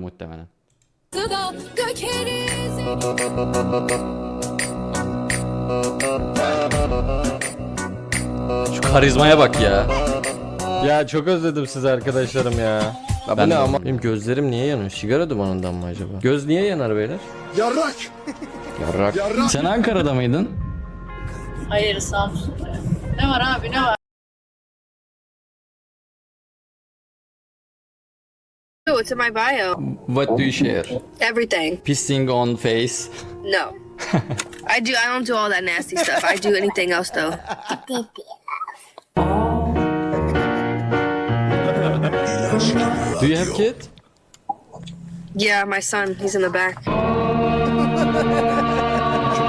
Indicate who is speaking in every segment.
Speaker 1: muhtemelen. Şu karizmaya bak ya.
Speaker 2: Ya çok özledim sizi arkadaşlarım ya. Ya bu
Speaker 1: Ben
Speaker 2: ne
Speaker 1: de
Speaker 2: ama?
Speaker 1: Benim gözlerim niye yanıyor? Sigara dumanından mı acaba? Göz niye yanar beyler?
Speaker 3: Yarrak.
Speaker 1: Yarrak. Sen Ankara'da mıydın?
Speaker 4: Hayır Samsun. Ne var abi ne var?
Speaker 5: İt's in my bio.
Speaker 1: What do you share?
Speaker 5: Everything.
Speaker 1: Pissing on face.
Speaker 5: No. I do. I don't do all that nasty stuff. I do anything else though.
Speaker 1: Do you have kid?
Speaker 5: Yeah, my son. He's in the back.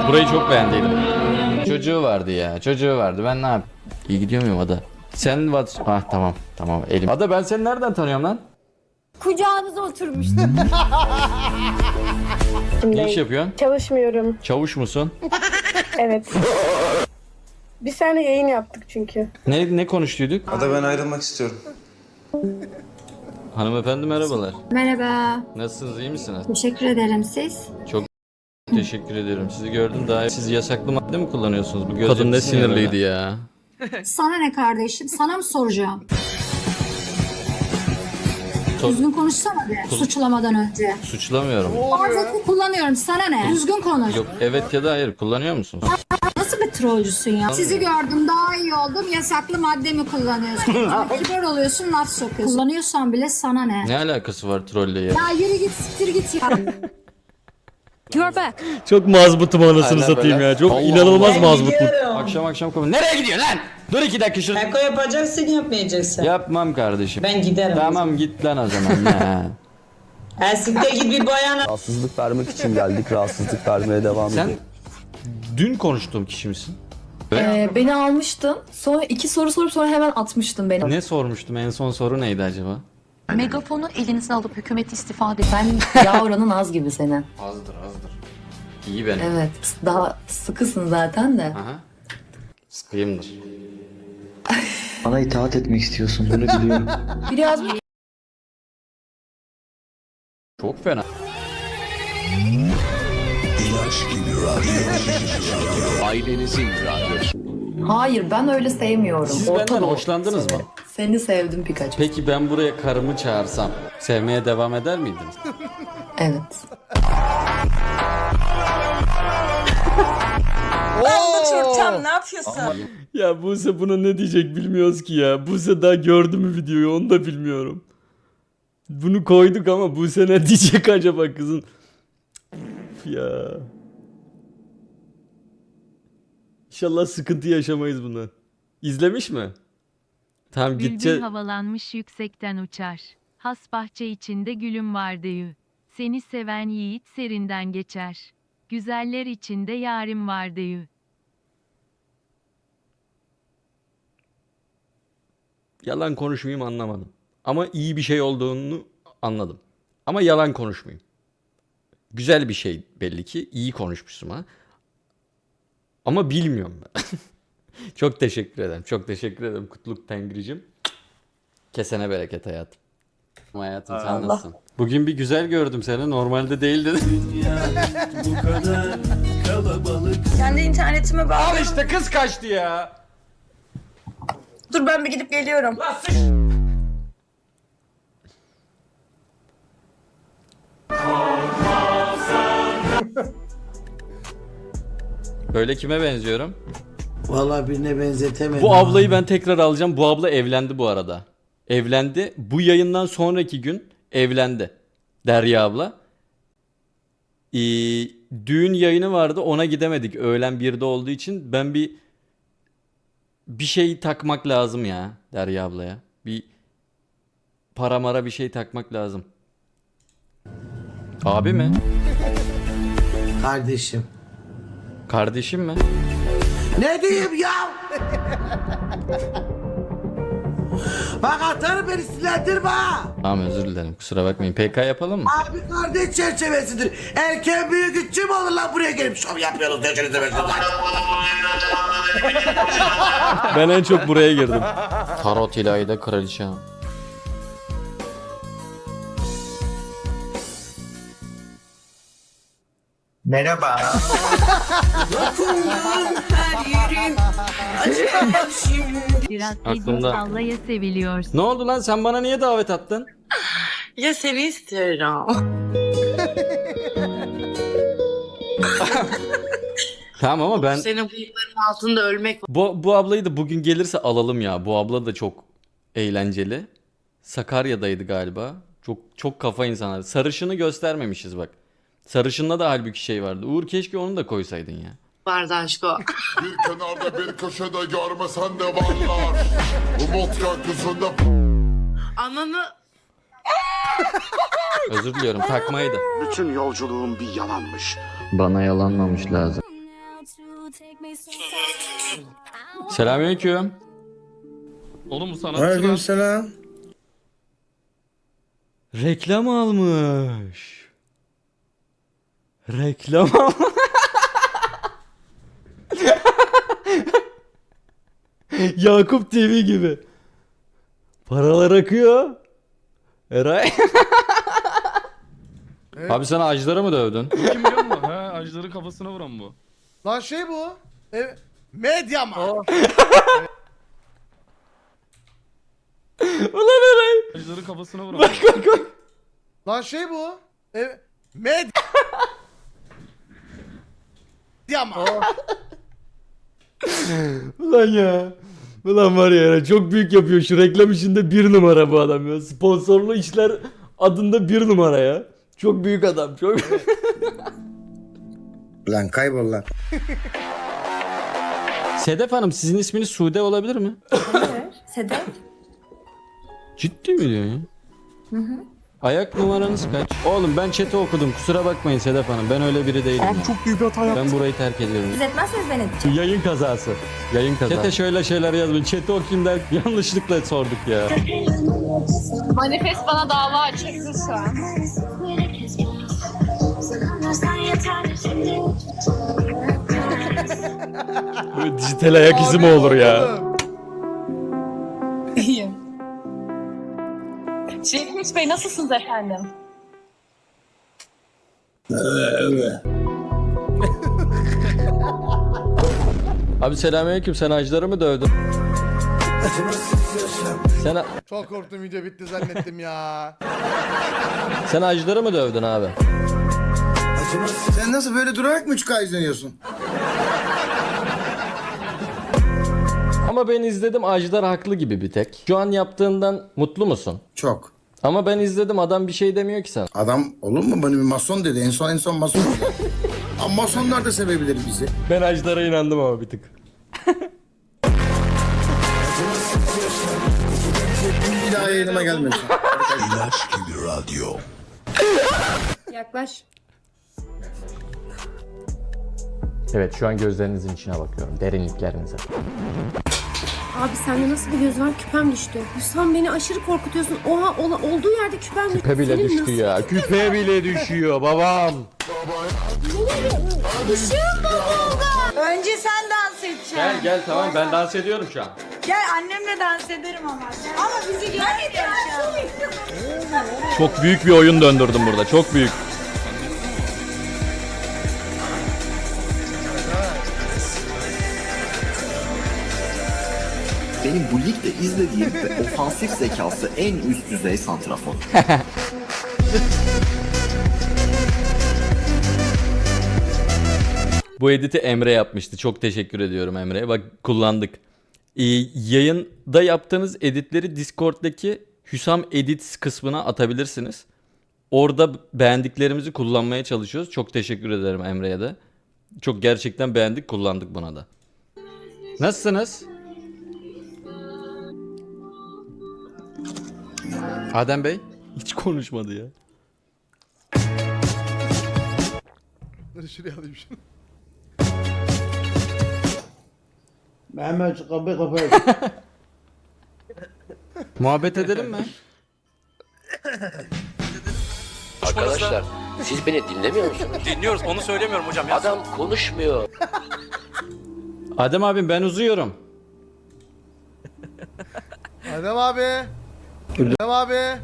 Speaker 1: Burayı çok beğendiydim. Çocuğu vardı ya. Çocuğu vardı. Ben ne yap? İyi gidiyor muyum Ada? Sen what? Ah tamam. Tamam elim. Ada ben seni nereden tanıyorum lan?
Speaker 6: Kucağınıza oturmuştum.
Speaker 1: Ne iş yapıyorsun?
Speaker 7: Çalışmıyorum.
Speaker 1: Çavuş musun?
Speaker 7: Evet. Bir sene yayın yaptık çünkü.
Speaker 1: Ne ne konuştuyduk?
Speaker 3: Ada ben ayrılmak istiyorum.
Speaker 1: Hanımefendi merhabalar.
Speaker 6: Merhaba.
Speaker 1: Nasılsınız? iyi misiniz?
Speaker 6: Teşekkür ederim siz.
Speaker 1: Teşekkür ediyorum. Sizi gördüm daha. Siz yasaklı madde mi kullanıyorsunuz? Bu
Speaker 2: Kadın ne sinirliydi ya.
Speaker 6: Sana ne kardeşim? Sana mı soracağım? Düzgün konuşsana be. Suçlamadan önce.
Speaker 1: Suçlamıyorum.
Speaker 6: Bazen kullanıyorum. Sana ne? Düzgün konuş.
Speaker 1: Yok evet ya da hayır kullanıyor musunuz?
Speaker 6: Nasıl bir trollcüsün ya? Sizi gördüm daha iyi oldum. Yasaklı madde mi kullanıyorsun? Kibar oluyorsun laf sokuyorsun. Kullanıyorsan bile sana ne?
Speaker 1: Ne alakası var trolle ya?
Speaker 6: Ya yürü git siktir git ya. You're back.
Speaker 2: Çok mazbutum anasını satayım ya. Çok
Speaker 1: Allah
Speaker 2: inanılmaz mazbutluk.
Speaker 1: Akşam akşam konu. Nereye gidiyorsun lan? Dur iki dakika şurada.
Speaker 8: Eko yapacaksın yapmayacaksın.
Speaker 1: Yapmam kardeşim.
Speaker 8: Ben giderim.
Speaker 1: Tamam git lan o zaman. Ha.
Speaker 8: Elsikte git bir bayana.
Speaker 9: Rahatsızlık vermek için geldik. Rahatsızlık vermeye devam
Speaker 1: Sen dün konuştuğum kişi misin?
Speaker 10: Ee, beni almıştın. Sonra iki soru sorup sonra hemen atmıştın beni.
Speaker 1: Ne sormuştum? En son soru neydi acaba?
Speaker 10: Megafonu elinize alıp hükümet istifa edin. Ben yağ oranın az gibi senin.
Speaker 1: Azdır azdır. İyi benim.
Speaker 10: Evet. Daha sıkısın zaten de.
Speaker 1: Aha. Sıkıyımdır.
Speaker 9: Bana itaat etmek istiyorsun. Bunu biliyorum.
Speaker 10: Biri yazmış
Speaker 1: Çok fena.
Speaker 10: Hayır ben öyle sevmiyorum.
Speaker 1: Siz
Speaker 10: Orta
Speaker 1: benden
Speaker 10: Doğu
Speaker 1: hoşlandınız mı?
Speaker 10: Seni. Sevdim Pikachu.
Speaker 1: Peki ben buraya karımı çağırsam sevmeye devam eder miydiniz?
Speaker 10: Evet.
Speaker 8: Uçurtacağım ne yapıyorsun?
Speaker 2: Ya Buse buna ne diyecek bilmiyoruz ki ya. Buse daha gördü mü videoyu onu da bilmiyorum. Bunu koyduk ama Buse ne diyecek acaba kızın? Üf ya. İnşallah sıkıntı yaşamayız bundan. İzlemiş mi? Tamam
Speaker 11: Bülbül
Speaker 2: gideceğiz.
Speaker 11: havalanmış yüksekten uçar. Has bahçe içinde gülüm var deyü. Seni seven yiğit serinden geçer. Güzeller içinde yarim var deyü.
Speaker 2: Yalan konuşmayayım anlamadım. Ama iyi bir şey olduğunu anladım. Ama yalan konuşmayayım. Güzel bir şey belli ki. iyi konuşmuşsun ha. Ama bilmiyorum ben. Çok teşekkür ederim. Çok teşekkür ederim Kutluk Tengri'cim. Kesene bereket hayatım. Hayatım sen nasılsın? Bugün bir güzel gördüm seni. Normalde değildi.
Speaker 8: Kendi internetime bağlı.
Speaker 2: Al işte kız kaçtı ya.
Speaker 8: Dur ben bir gidip geliyorum.
Speaker 1: Böyle kime benziyorum?
Speaker 12: Vallahi birine benzetemedim.
Speaker 2: Bu ablayı ben tekrar alacağım. Bu abla evlendi bu arada. Evlendi. Bu yayından sonraki gün evlendi. Derya abla. Ee, düğün yayını vardı. Ona gidemedik. Öğlen 1'de olduğu için ben bir bir şey takmak lazım ya Derya ablaya. Bir para mara bir şey takmak lazım. Abi mi?
Speaker 12: Kardeşim.
Speaker 2: Kardeşim mi?
Speaker 12: Ne diyeyim ya? Bak atarım beni sinirlendirme ha.
Speaker 1: Tamam özür dilerim. Kusura bakmayın. PK yapalım mı?
Speaker 12: Abi kardeş çerçevesidir. Erken büyük güççü mü olur lan buraya gelip şov yapıyorsunuz demezsiniz lan.
Speaker 2: Ben en çok buraya girdim.
Speaker 1: Tarot İlayda Kraliçe.
Speaker 13: Merhaba.
Speaker 11: Biraz
Speaker 2: Aklımda.
Speaker 11: Sallaya seviliyorsun.
Speaker 2: Ne oldu lan sen bana niye davet attın?
Speaker 8: Ya seni istiyorum.
Speaker 2: Tamam ama ben
Speaker 8: Senin bıyıkların altında ölmek
Speaker 2: bu, bu ablayı da bugün gelirse alalım ya. Bu abla da çok eğlenceli. Sakarya'daydı galiba. Çok çok kafa insanlar. Sarışını göstermemişiz bak. Sarışında da halbuki şey vardı. Uğur keşke onu da koysaydın ya.
Speaker 8: Aşko.
Speaker 14: Bir kenarda bir köşede görmesen de varlar. Umut gökyüzünde
Speaker 8: Ananı
Speaker 2: Özür diliyorum takmaydı.
Speaker 14: bütün yolculuğum bir yalanmış.
Speaker 1: Bana yalanmamış lazım.
Speaker 2: Selamünaleyküm.
Speaker 13: Oğlum bu sanatçı selam.
Speaker 2: Reklam almış. Reklam al- Yakup TV gibi. Paralar akıyor. Eray. Abi sen ağaçlara mı dövdün?
Speaker 13: Kim biliyor musun? He acıları kafasına vuran bu. Lan şey bu. E, medya mı?
Speaker 2: Ulan Eray.
Speaker 13: Acıları kafasına vuran.
Speaker 2: Bak bak bak.
Speaker 13: Lan şey bu. E, medya. medya mı?
Speaker 2: Ulan ya. Ulan var ya çok büyük yapıyor şu reklam işinde bir numara bu adam ya. Sponsorlu işler adında bir numara ya. Çok büyük adam çok.
Speaker 13: Lan kaybol lan.
Speaker 2: Sedef Hanım sizin isminiz Sude olabilir mi?
Speaker 8: Sedef.
Speaker 2: Ciddi mi diyorsun ya? Ayak numaranız kaç? Oğlum ben chat'i okudum kusura bakmayın Sedef Hanım ben öyle biri değilim. Abi çok büyük bir hata yaptım. Ben burayı terk ediyorum.
Speaker 8: Siz etmezseniz ben edeceğim.
Speaker 2: Yayın kazası. Yayın kazası. Chat'e şöyle şeyler yazmayın. Chat'i okuyayım der yanlışlıkla sorduk ya.
Speaker 15: Manifest bana dava açabilir şu an.
Speaker 2: Böyle dijital ayak izi mi olur ya?
Speaker 15: Şevket Bey nasılsınız efendim?
Speaker 2: Abi selamünaleyküm sen acıları mı dövdün? Sen,
Speaker 13: Çok korktum video bitti zannettim ya.
Speaker 2: sen acıları mı dövdün abi?
Speaker 13: Sen nasıl böyle durarak mı 3K izleniyorsun?
Speaker 2: Ama ben izledim Ajdar haklı gibi bir tek. Şu an yaptığından mutlu musun?
Speaker 13: Çok.
Speaker 2: Ama ben izledim adam bir şey demiyor ki sana.
Speaker 13: Adam olur mu bana bir mason dedi. En son en son mason dedi. Ama masonlar da sevebilir bizi.
Speaker 2: Ben Ajdar'a inandım ama bir tık.
Speaker 13: Bir daha yayınıma gelmiyorsun.
Speaker 5: Yaklaş.
Speaker 2: Evet şu an gözlerinizin içine bakıyorum. Derinliklerinize.
Speaker 5: Abi sende nasıl bir göz var? Küpem düştü. Hüsam beni aşırı korkutuyorsun. Oha ola, olduğu yerde küpem düştü.
Speaker 2: Küpe bile
Speaker 5: Senin
Speaker 2: düştü
Speaker 5: nasıl-
Speaker 2: ya. Küpe bile düşüyor babam.
Speaker 8: Önce sen dans edeceksin.
Speaker 2: Gel gel tamam ben dans ediyorum şu an.
Speaker 8: Gel annemle dans ederim ama. Ama bizi görmeyeceksin.
Speaker 2: Çok büyük bir oyun döndürdüm burada. Çok büyük.
Speaker 16: Benim bu ligde izlediğim ve ofansif zekası en üst düzey santrafor.
Speaker 2: Bu editi Emre yapmıştı. Çok teşekkür ediyorum Emre'ye. Bak kullandık. Ee, yayında yaptığınız editleri Discord'daki Hüsam Edits kısmına atabilirsiniz. Orada beğendiklerimizi kullanmaya çalışıyoruz. Çok teşekkür ederim Emre'ye de. Çok gerçekten beğendik, kullandık buna da. Nasılsınız? Adem Bey hiç konuşmadı ya.
Speaker 13: Dur şuraya alayım şunu.
Speaker 16: Mehmet kapı kapı.
Speaker 2: Muhabbet edelim mi?
Speaker 14: Arkadaşlar siz beni dinlemiyor musunuz?
Speaker 13: Dinliyoruz onu söylemiyorum hocam.
Speaker 14: Adam konuşmuyor.
Speaker 2: Adem abim ben uzuyorum.
Speaker 13: Adem abi. Adem abi.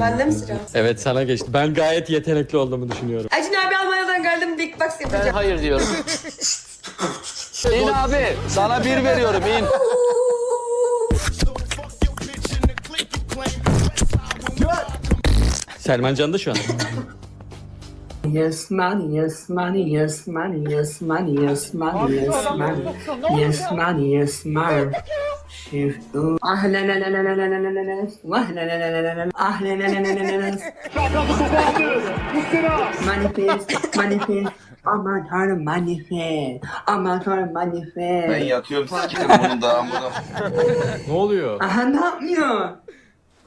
Speaker 5: Bende mi sıra?
Speaker 2: Evet sana geçti. Ben gayet yetenekli olduğumu düşünüyorum.
Speaker 5: Acun abi Almanya'dan geldim Big Box yapacağım.
Speaker 1: Hayır diyorum. in abi. Sana bir veriyorum in.
Speaker 2: Selman Can da şu an.
Speaker 13: Yes man, yes man, yes man, yes man, yes man, yes man, yes man, yes man. Manifest, manifest, aman tanrım manifest, aman tanrım manifest.
Speaker 16: Ben yatıyorum sikirim bunu da amına.
Speaker 2: Ne oluyor?
Speaker 13: Aha ne yapmıyor?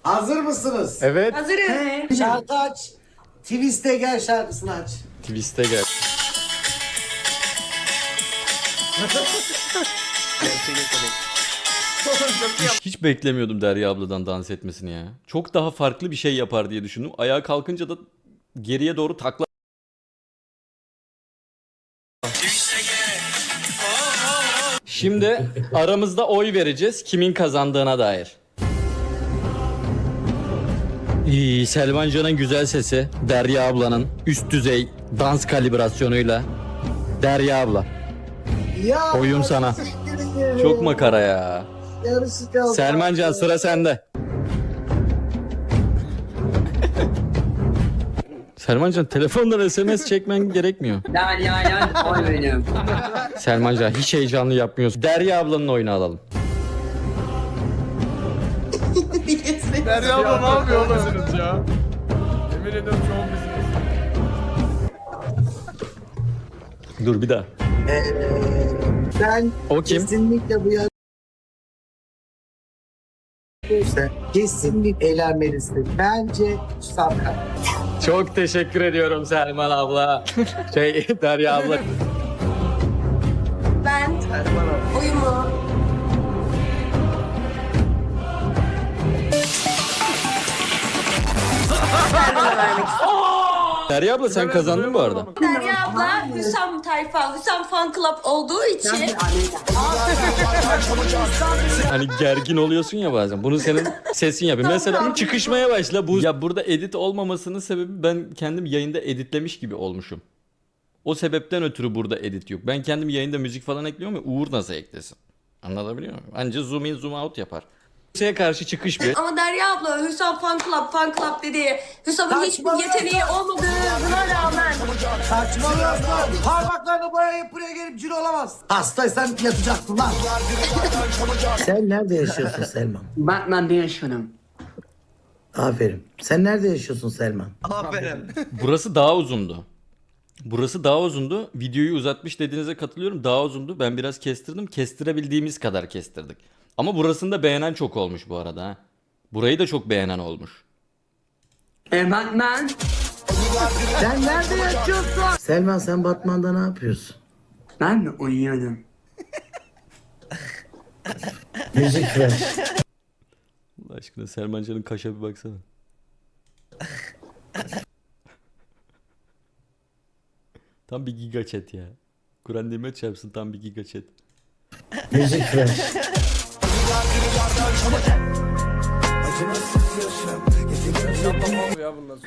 Speaker 12: Hazır mısınız?
Speaker 2: Evet.
Speaker 5: Hazırız.
Speaker 12: Şarkı aç. Twist'e gel şarkısını aç.
Speaker 2: Twist'e gel. Hiç, beklemiyordum Derya abladan dans etmesini ya. Çok daha farklı bir şey yapar diye düşündüm. Ayağa kalkınca da geriye doğru takla Şimdi aramızda oy vereceğiz kimin kazandığına dair. İyi, Selman Can'ın güzel sesi, Derya ablanın üst düzey dans kalibrasyonuyla. Derya abla,
Speaker 12: Ya
Speaker 2: oyun sana. Çok makara ya.
Speaker 12: Yarısı kaldı.
Speaker 2: Selman Can sıra sende. Selman Can telefondan SMS çekmen gerekmiyor.
Speaker 13: Derya'ya oy veriyorum
Speaker 2: Selman Can hiç heyecanlı yapmıyorsun. Derya ablanın oyunu alalım.
Speaker 12: Derya abla ne yapıyor oğlum? ya? Yemin ediyorum şu an
Speaker 2: Dur bir daha.
Speaker 12: Ben
Speaker 2: O kim?
Speaker 12: kesinlikle bu yarı kesinlikle eğlenmelisin. Bence Sabka.
Speaker 2: Çok teşekkür ediyorum Selman abla. Şey Derya abla.
Speaker 5: Ben oyumu Serdar'a vermek istiyorum.
Speaker 2: Derya abla sen kazandın bu arada.
Speaker 5: Derya abla Hüsam tayfa, Hüsam fan club olduğu için
Speaker 2: Hani gergin oluyorsun ya bazen. Bunu senin sesin yapıyor. Mesela çıkışmaya başla. Bu ya burada edit olmamasının sebebi ben kendim yayında editlemiş gibi olmuşum. O sebepten ötürü burada edit yok. Ben kendim yayında müzik falan ekliyorum ya Uğur nasıl eklesin? Anlatabiliyor muyum? Anca zoom in zoom out yapar. Şeye karşı çıkış bir.
Speaker 5: ama Derya abla Hüsam fan club, fan club dedi. Hüsam'ın hiçbir yeteneği olmadığına rağmen
Speaker 12: Saçmalıyorsun. Parmaklarını boyayıp buraya gelip cin olamaz. Hastaysan yatacaksın lan. Sen nerede yaşıyorsun Selman?
Speaker 13: Batman'da yaşıyorum
Speaker 12: Aferin. Sen nerede yaşıyorsun Selman?
Speaker 2: Burası daha uzundu. Burası daha uzundu. Videoyu uzatmış dediğinize katılıyorum. Daha uzundu. Ben biraz kestirdim. Kestirebildiğimiz kadar kestirdik. Ama burasını da beğenen çok olmuş bu arada. Ha. Burayı da çok beğenen olmuş.
Speaker 13: Batman
Speaker 12: Sen nerede yaşıyorsun? Selman sen Batman'da ne yapıyorsun?
Speaker 13: ben mi uyuyorum
Speaker 12: Müzik ver.
Speaker 2: Allah aşkına Selman Can'ın kaşa bir baksana. tam bir giga chat ya. Kur'an nimet çarpsın tam bir giga chat.
Speaker 12: Müzik ver.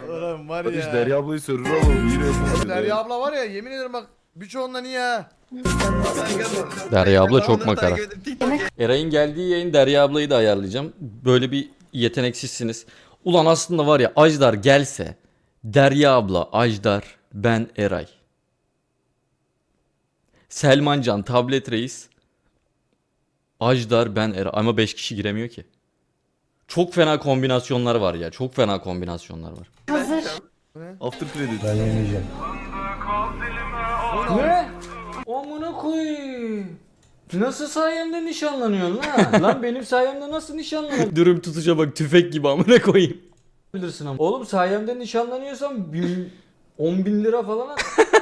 Speaker 17: Oğlum var ya.
Speaker 16: Derya ablayı sürür oğlum yine.
Speaker 17: Derya abla var ya yemin ederim bak birçoğundan iyi ha.
Speaker 2: Derya abla çok makara. Eray'ın geldiği yayın Derya ablayı da ayarlayacağım. Böyle bir yeteneksizsiniz. Ulan aslında var ya Ajdar gelse Derya abla, Ajdar, ben Eray. Selman Can, Tablet Reis. Ajdar, ben Eray. Ama 5 kişi giremiyor ki. Çok fena kombinasyonlar var ya. Çok fena kombinasyonlar var.
Speaker 16: After credit.
Speaker 12: Ben yemeyeceğim.
Speaker 2: Ne? Amına koyayım. Nasıl sayemde nişanlanıyorsun lan? lan benim sayemde nasıl nişanlanıyorsun? Dürüm tutuşa bak tüfek gibi amına koyayım. Bilirsin ama. Oğlum sayemde nişanlanıyorsam bin, 10 bin lira falan at.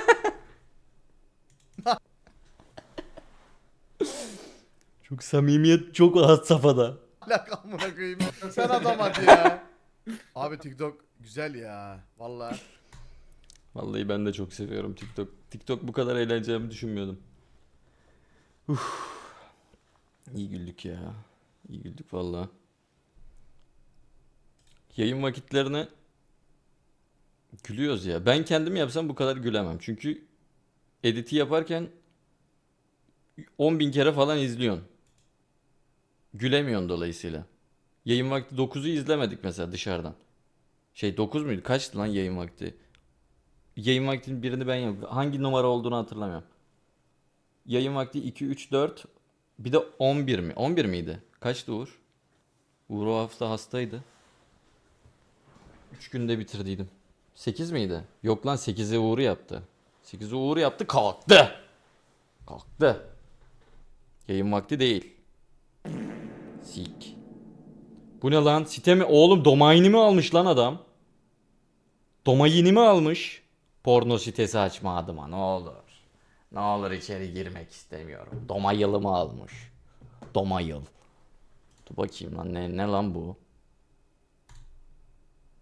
Speaker 2: çok samimiyet çok rahat safhada.
Speaker 17: Lak amına koyayım. Sen adam hadi ya. Abi TikTok güzel ya. Vallahi.
Speaker 2: Vallahi ben de çok seviyorum TikTok. TikTok bu kadar eğleneceğimi düşünmüyordum. Uf. İyi güldük ya. İyi güldük valla. Yayın vakitlerine gülüyoruz ya. Ben kendim yapsam bu kadar gülemem. Çünkü editi yaparken 10 bin kere falan izliyorsun. Gülemiyorsun dolayısıyla. Yayın vakti 9'u izlemedik mesela dışarıdan. Şey 9 muydu? Kaçtı lan yayın vakti? Yayın vaktinin birini ben yaptım. Hangi numara olduğunu hatırlamıyorum. Yayın vakti 2, 3, 4. Bir de 11 mi? 11 miydi? Kaçtı Uğur? Uğur o hafta hastaydı. 3 günde bitirdiydim. 8 miydi? Yok lan 8'i Uğur yaptı. 8'i Uğur yaptı kalktı. Kalktı. Yayın vakti değil. Sik. Bu ne lan? Site mi? Oğlum domaini mi almış lan adam? Domaini mi almış? Porno sitesi açma adıma ne olur. Ne olur içeri girmek istemiyorum. Domayılı mı almış? Domayıl. Dur bakayım lan ne, ne lan bu?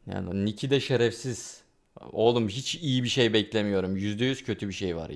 Speaker 2: Yani Niki de şerefsiz. Oğlum hiç iyi bir şey beklemiyorum. %100 kötü bir şey var.